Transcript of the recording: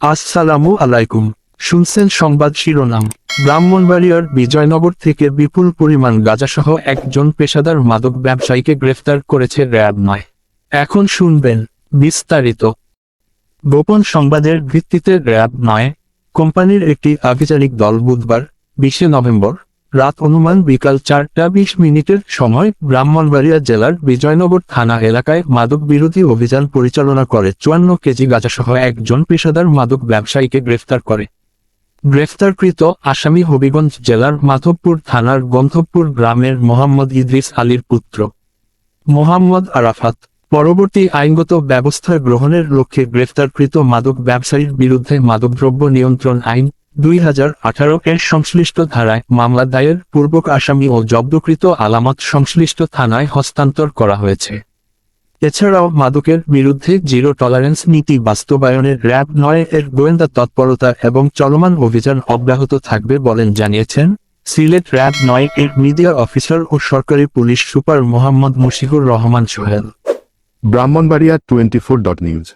আসসালামু আলাইকুম। শুনছেন সংবাদ শিরোনাম। ব্রাহ্মণবাড়িয়ার বিজয়নগর থেকে বিপুল পরিমাণ গাঁজাসহ একজন পেশাদার মাদক ব্যবসায়ীকে গ্রেফতার করেছে র্যাব নয়। এখন শুনবেন বিস্তারিত। গোপন সংবাদের ভিত্তিতে র্যাব নয়, কোম্পানির একটি আভিচারিক দল বুধবার, বিশে নভেম্বর রাত অনুমান বিকাল চারটা বিশ মিনিটের সময় ব্রাহ্মণবাড়িয়া জেলার বিজয়নগর থানা এলাকায় মাদক বিরোধী অভিযান পরিচালনা করে চুয়ান্ন কেজি গাঁজাসহ একজন পেশাদার মাদক ব্যবসায়ীকে গ্রেফতার করে। গ্রেফতারকৃত আসামি হবিগঞ্জ জেলার মাধবপুর থানার গন্ধবপুর গ্রামের মোহাম্মদ ইদ্রিস আলীর পুত্র মোহাম্মদ আরাফাত। পরবর্তী আইনগত ব্যবস্থা গ্রহণের লক্ষ্যে গ্রেফতারকৃত মাদক ব্যবসায়ীর বিরুদ্ধে মাদকদ্রব্য নিয়ন্ত্রণ আইন দুই হাজার আঠারো এর সংশ্লিষ্ট ধারায় মামলা দায়ের পূর্বক আসামি ও জব্দকৃত আলামত সংশ্লিষ্ট থানায় হস্তান্তর করা হয়েছে। এছাড়াও মাদকের বিরুদ্ধে জিরো টলারেন্স নীতি বাস্তবায়নের র্যাব নয় এর গোয়েন্দা তৎপরতা এবং চলমান অভিযান অব্যাহত থাকবে বলেন জানিয়েছেন সিলেট র্যাব নয় এর মিডিয়া অফিসার ও সরকারি police super Mohammad Mushikur Rahman Sohel. Brahmanbaria twenty four dot news.